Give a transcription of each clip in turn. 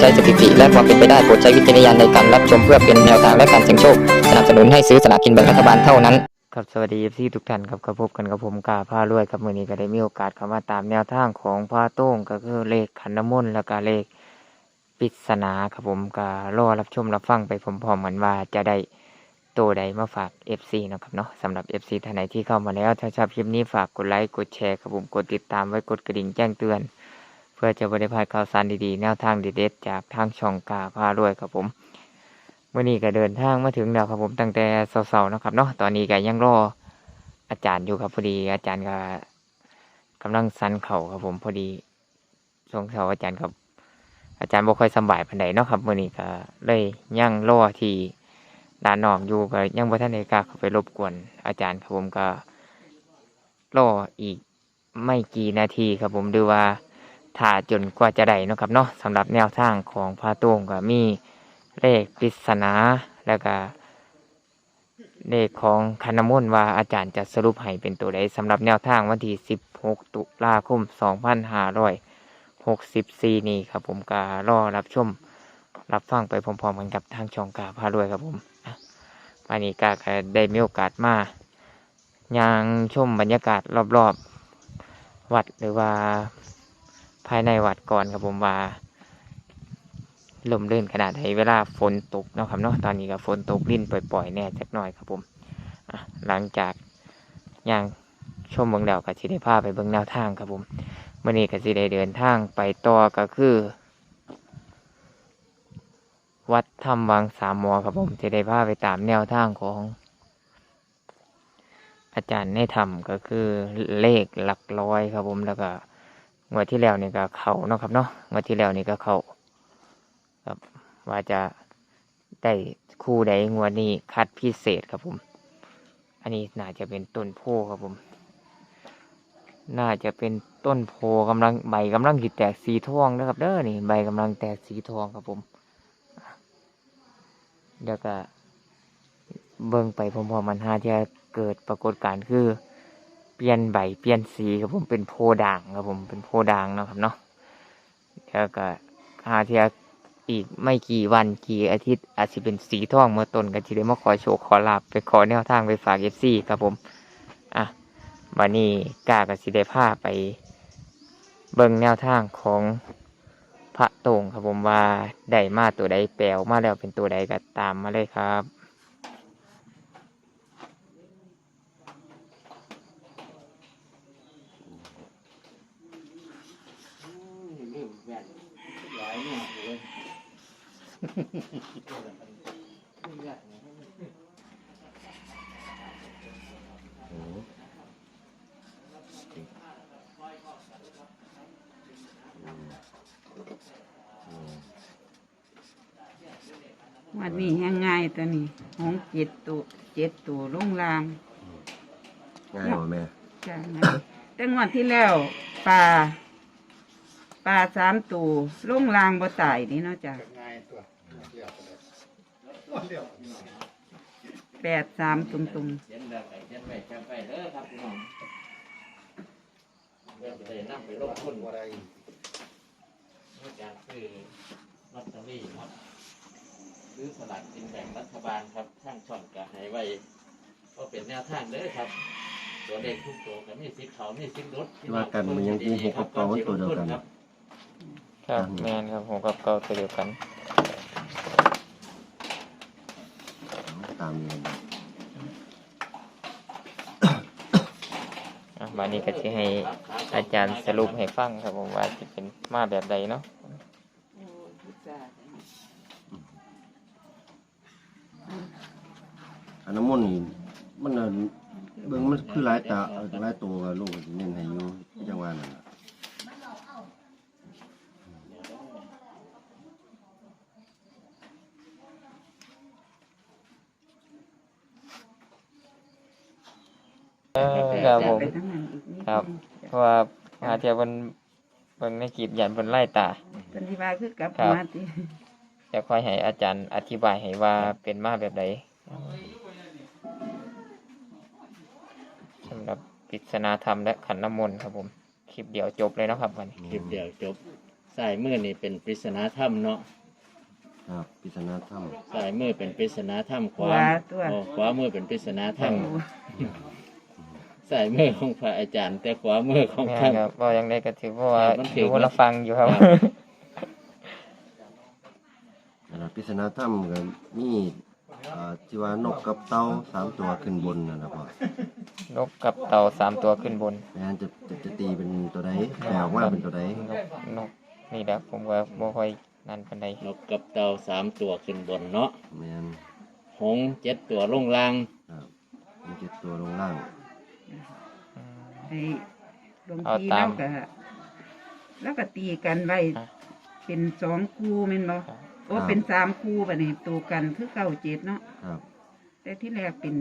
ใช้สถิติและความเป็นไปได้โปรดใช้วิจารณญาณในการรับชมเพื่อเป็นแนวทางและการเสี่ยงโชค สนับสนุนให้ซื้อสลากกินแบ่งรัฐบาลเท่านั้น ครับสวัสดีที่ทุกท่านครับกับพบกันกับผมกาผ้ารวยครับมื่อนี้ก็ได้มีโอกาสเข้ามาตามแนวทางของพระโต้งก็คือเลขขันน้ำมนต์แล้วก็เลขปริศนาครับผมก็รอรับชมรับฟังไปพร้อมๆกันว่าจะได้ตัวใดมาฝาก FC นะครับเนาะสำหรับ FC ท่านไหนที่เข้ามาแล้วถ้าชอบคลิปนี้ฝากกดไลค์กดแชร์ครับผมกดติดตามไว้กดกระดิ่งแจ้งเตือน พื่อจะบริพลาดข่าวสารดีๆ แนวทางเด็ดๆจากทางช่องกาพารวยครับผมเมื่อนี้ก็เดินทางมาถึงแล้วครับผมตั้งแต่เสาๆนะครับเนาะตอนนี้ก็ยังรออาจารย์อยู่ครับพอดี อาจารย์ก็กำลังสันเข่าครับผมพอดีช่วงเช้าอาจารย์ครับ อาจารย์บ่ค่อยสบายปานใดเนาะครับมื่อนี้ก็เลยยังรอที่ด้านนอกอยู่ก็ยังบ่ทันได้กล้าเข้าไปรบกวนอาจารย์ครับผมก็รออีกไม่กี่นาทีครับผมดูว่า ถ้าจนกว่าจะได้นะครับเนาะสำหรับแนวทางของพระต้งก็มีเลขปริศนาแล้วก็เลขของคณมนว่าอาจารย์จะสรุปให้เป็นตัวใดสำหรับแนวทางวันที่ 16 ตุลาคม 2564 นี้ครับผมก็รอรับชม รับฟังไปพร้อมๆกันกับทางช่องกาพารวยครับผมวันนี้ก็ได้มีโอกาสมายังชมบรรยากาศรอบๆ วัดหรือว่า ภายในวัดก่อนครับผมว่าลมเลื่นขนาดไหนเวลาฝนตกเนาะครับเนาะตอนนี้ก็ฝนตกลิ้นปล่อยๆแน่จักหน่อยครับผมหลังจากย่างชมเมืองเดากับสิได้พาไปเบิ่งแนวทางครับผมเมื่อนี้ก็สิได้เดินทางไปต่อก็คือ วัดถ้ำวังสามมอครับผมจะได้พาไปตามแนวทางของ อาจารย์ในธรรมก็คือเลขหลักร้อยครับผมแล้วก็ งวดที่แล้วนี่ก็เขาเนาะครับเนาะงวดที่แล้วนี่ก็เขาครับว่าจะได้คู่ใดงวดนี้คัดพิเศษครับผม อันนี้น่าจะเป็นต้นโพครับผม น่าจะเป็นต้นโพกำลังใบกำลังสิแตกสีทองนะครับ เด้อนี่ใบกำลังแตกสีทองครับผมเดี๋ยวก็เบิ่งไปพร้อมๆมันหาที่จะเกิดปรากฏการณ์คือ เปลี่ยนใบเปลี่ยนสีครับผมเป็นโพด่างครับผมเป็นโพด่างเนาะครับเนาะแล้วก็หาเทียอีกไม่กี่วันกี่อาทิตย์อาจจะเป็นสีทองเมื่อต้นก็จะได้มาขอโชคขอลาบไปขอแนวทางไปฝากเอฟซีครับผม อะวันนี้กล้ากับสิได้พาไป เบิ่งแนวทางของพระโตงครับผมว่าได้มาตัวใดแปลออกมาแล้วเป็นตัวใดก็ตามมาเลยครับ วันนี้แห้งง่ายตัวนี้หงเจ็ดตัวเจ็ดตัวลงรางง่ายกว่าแม่จ้าง่ายแต่งวดที่แล้วปลาปลาสามตัวลงรางบ่ตายนี่เนาะจ้ะ แปดสามตรงตรงเขียนแบบไหนเขียนไปจำไปเด้อครับพี่น้องเดี๋ยวจะได้นำไปลงทุนในการซื้อลอตเตอรี่ครับซื้อสลากกินแบ่งรัฐบาลครับทางช่องก็ให้ไว้ ก็เป็นแนวทางเด้อครับ ตัวเลขทุกตัวก็มีสิทธิ์เขามีสิทธิ์ลดว่ากันมันยังกูหกกับเก่ามันตัวเดียวกันครับครับแมนครับผมกับเก่าตัวเดียวกันามนี้นะอะวันนี้ก็จะให้อาจารย์สรุปให้ฟังครับผมว่าจะเป็นมาแบบใดเนาะอันน้ำมันต์นี่มันอันเบิ่งมันคือหลายตาเอ่อหลายตัวลูกเน้นให้อยู่จังหวะนั้นน่ะ เออ ๆ ครับผมไปทั้งนั้นอีกนิดครับเพราะว่าหาเทียบเพิ่นเบิ่งในคลิปยันเพิ่นไล่ตาเป็นที่ว่าคือกลับครับ มาติจะค่อยให้อาจารย์อธิบายให้ว่าเป็นมาแบบใดสำหรับปริศนาธรรมและขันน้ำมนต์ครับผม คลิปเดียวจบเลยเนาะครับวันนี้ คลิปเดียวจบสายมือนี่เป็นปริศนาธรรมเนาะครับปริศนาธรรมสายมือเป็นปริศนาธรรมขวาขวาตัวโอ้ขวามือเป็นปริศนาธรรมโอ้ สายมือของพระอาจารย์ แต่ขวามือของแม่ท่านนครับก็ยังได้ก็ถือว่ามันถือดูละฟังอยู่ครับครับแล้วปริศนาธรรมก็มีอ่าที่ว่านกกับเต่าสามตัวขึ้นบนนั่นล่ะพ่อนกกับเต่าสามตัวขึ้นบนแม่นจะจะจะตีเป็นตัวใดแปลออกมาเป็นตัวใดนกนกนี่แหละผมก็บ่ค่อยนั่นปานใดนกกับเต่าสามตัวขึ้นบนเนาะแม่นหงส์เจ็ดตัวลงล่างครับมีเจ็ดตัวลงล่าง อืมไอ้หลวงเอาพี่ตาแล้มวก็แล้วก็ตีกันไว้อะ เป็นสองคู่แม่นบ่ครับ โอ้เป็นสามคู่บัดนี้ตัวกันคือเก้าเจ็ดเนาะครับ แต่ที่แรกเป็น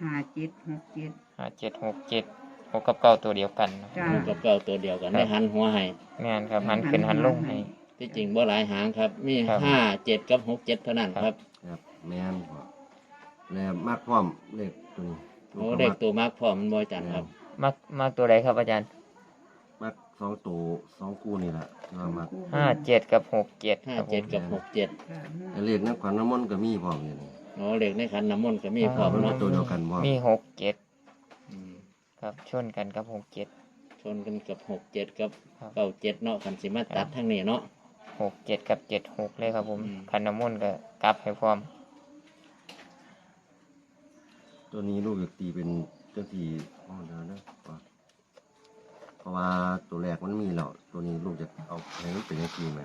ห้าเจ็ดหกเจ็ด ห้าเจ็ดหกเจ็ดหกกับเก้าตัวเดียวกันนะจ้านกกับเต่าตัวเดียวกันได้หันหัวให้แม่นครับหันขึ้นหันลงให้ ที่จริงบ่หลายหางครับ มีครับ ห้าเจ็ดกับหกเจ็ดเท่านั้นครับ ครับแม่นพ่อแล้วมากพร้อมเลขตัวนี้ โอ้เด็กตัวมากพร้อมมันบ่อาจารย์ครับ มักมักตัวใดครับอาจารย์มากสองตัวสองคู่นี่แหละที่ว่ามักคู่ห้าเจ็ดกับหกเจ็ดห้าครับผเจ็ดมกับหกเจ็ดค่ะแล้วเลขนักขวัญน้ำมนต์ก็มีพร้อมอยู่นี่โอ้เด็กในขันน้ำมนต์ก็มีพร้อมมันเป็เนาะนตัวเดียวกันพร้อมมีหกเจ็ดอืมครับชนกันกับหกเจ็ด ชนกันกับหกเจ็ดกับครับ เก้าเจ็ดเนาะขันสิมาตัดทั้งนี้เนาะ หกเจ็ดกับเจ็ดหกเลยครับผมอืมคันน้ำมนต์ก็กลับให้พร้อม ตัวนี้ลูกอยากตีเป็นเจ้าที่อ๋อเดี๋ยวนะพ่อเพราะว่าตัวแรกมันมีแล้วตัวนี้ลูกจะเอาให้มันเป็นเจ้าที่ไหม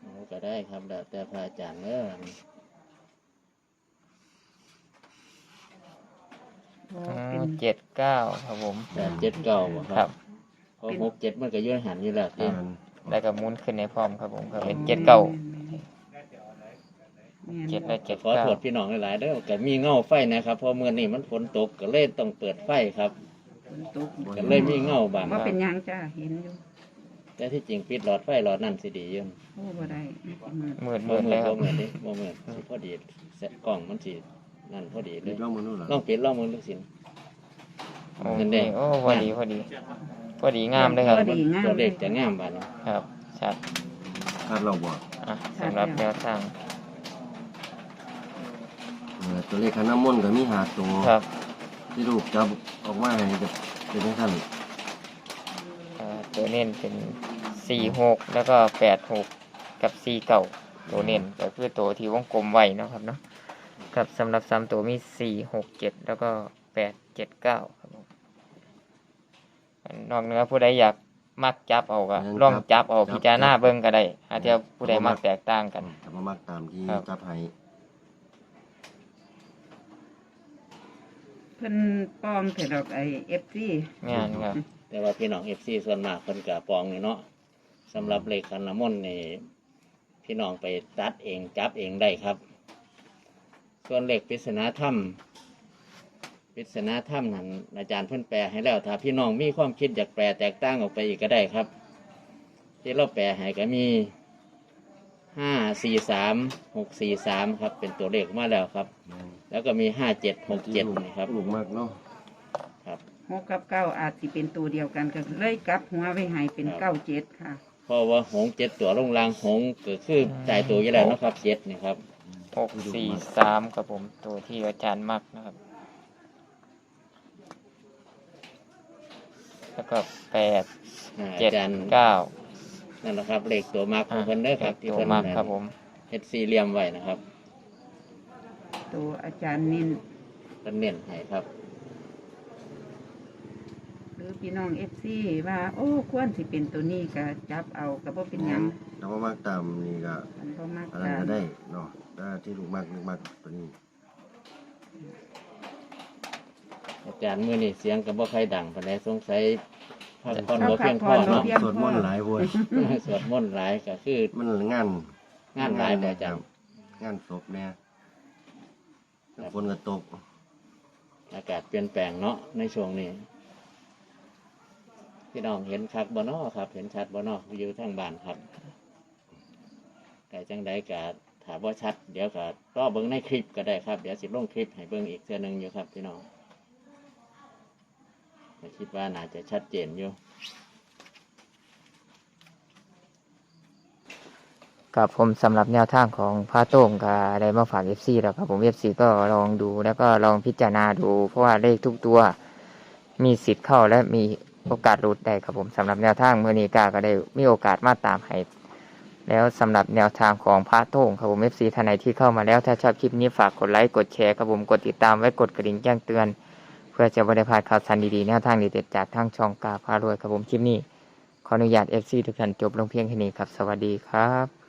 โอ้ก็ได้ครับแล้วแต่พระอาจารย์เด้อโอ้อ๋เป็นอเจ็ดเก้าครับผมแปดเจ็ดเก้าบ่คครัรับบเพราะหกเจ็ดมันก็อยื่นหันอยู่แล้วที่มันแล้วก็หมุนขึ้นในพร้อมครับผมก็เป็นเจ็ดเก้าแม่น เจ็ดและเจ็ดขอเก้า โทษพี่น้องหลายๆเด้อก็มีเงาไฟนะครับเพราะเมื่อนี้มันฝนตกก็เลยต้องเปิดไฟครับฝนตกก็เลยมีเงาบางว่าเป็นหยังจ้าเห็นอยู่แต่ที่จริงปิดหลอดไฟหลอดนั่นสิดีอยู่โอ้บ่ได้มืดมืดบ่มืดเหมืเลอนยครับ่บเหมือนดิบ่เหมือนสิพอดีแสะกล้องมันสินั่นพอดีเลเรียยบร้อยมือนู่นเหรอลองปิดลองมือลูกศิล โอเห็นเคเด้โอ้พอดีพอดี พอดีงามเลยครับพอดีงามตัวเลเลยขจะงามบาดนี้ครับชัด คาดเราบอกอะสำหรับแนวทางเออ ตัวเลขขันน้ำมนต์ก็มีหาตัวครับที่ลูกจับออกมาให้จะเป็นทั้งท่านเอ่อตัวเน้นเป็นสี่หกแล้วก็แปดหกกับสี่เก่าตัวเน้นก็คือตัวที่วงกลมไว้เนาะครับเนาะครับสำหรับสามตัวมีสี่หกเจ็ดแล้วก็แปดเจ็ดเก้าครับผมนอกเหนือผู้ใดอยากมักจับเอาก็ลองจับเอาพิจารณาเบิ่งก็ได้อาจจะผู้ใดมักแตกต่างกันแต่มามากตามที่ครับ จับให้ พิ่นปลอมเถอะดอกไอ้ FC งานครับ แต่ว่าพี่น้อง FC ส่วนมากเพิ่นก็ปองนี่เนาะสำหรับเลขขันน้ำมนต์นี่พี่น้องไปตัดเองจับเองได้ครับ ส่วนเลขปริศนาธรรมปริศนาธรรมนั้นอาจารย์เพิ่นแปลให้แล้ว ถ้าพี่น้องมีความคิดอยากแปลแตกต่างออกไปอีกก็ได้ครับ ที่เราแปลให้ก็มี ห้าสี่สามหกสี่สามครับ เป็นตัวเลขมาแล้วครับแม่นแล้วก็มีห้าเจ็ดหกเจ็ดลูนะครับลูกมากเนาะครับหกกับเก้าอาจสิเป็นตัวเดียวกันก็เลยกลับหัวไว้ให้เป็นครับเก้าเจ็ดค่ะเพราะว่าหงส์เจ็ดตัวลงรางหงส์ก็คือจ่ายตัวอยู่แล้วนะครับเจ็ดนี่ครับหกสี่สามครับผมตัวที่อาจารย์มักนะครับ แล้วก็แปดอ่าเจ็ดอาจารย์เก้า นั่นแหละครับเลขตัวมาร์คของเพิ่นเด้อครับที่ตัวเพิ่นมักครับผมเฮ็ดสี่เหลี่ยมไว้นะครับ ตัวอาจารย์นินเพิ่นเน้นให้ครับ หรือพี่น้อง FC ว่า โอ้ควรสิเป็นตัวนี้ก็จับเอาก็บ่เป็นหยังแต่ว่ามากตามนี่ก็มันบ่มักอะไรกันก็ได้เนาะแต่ที่ลูกมากลูกมากตัวนี้อาจารย์มื้อนี้เสียงก็บ่ค่อยดังปานใดสงสัยพัก ผ่อนเอาบ่พัเพียกงพผ่ออนบ่เนาะเพียงสวดพมอนต์หลายเว้ยสวดมนต์หลายก็คือ มันงานงานหลายบ่อาจารย์งานศพเนี่ยฝนก็ตก อากาศเปลี่ยนแปลงเนาะในช่วงนี้พี่น้องเห็นคักบ่เนาะครับ เห็นชัดบ่เนาะอยู่ทางบ้านครับไก่จังใดก็ถามว่าชัด เดี๋ยวก็รอเบิ่งในคลิปก็ได้ครับ เดี๋ยวสิลงคลิปให้เบิ่งอีกเทื่อหนึงอยู่ครับพี่น้องก็ คิดว่าน่าจะชัดเจนอยู่กับผมสำหรับแนวทางของพระโต้งก็ได้มาฝาก FC แล้วครับผม FC ก็ลองดูแล้วก็ลองพิจารณาดู เพราะว่าเลขทุกตัว มีสิทธิ์เข้าและมีโอกาสหลุดได้ครับผมสำหรับแนวทางเมื่อนี้กาก็ได้มีโอกาสมาตามให้แล้วสำหรับแนวทางของพระโต้งครับผม FC ท่านไหนที่เข้ามาแล้วถ้าชอบคลิปนี้ฝากกดไลค์กดแชร์ครับผมกดติดตามไว้กดกระดิ่งแจ้งเตือน พื่อจะบริพลาดข่าวสารดีๆแนวทางดีเด็ดจากทางช่องกาพารวยครับผมคลิปนี้ ขออนุญาต FC ทุกท่านจบลงเพียงแค่นี้ครับ สวัสดีครับ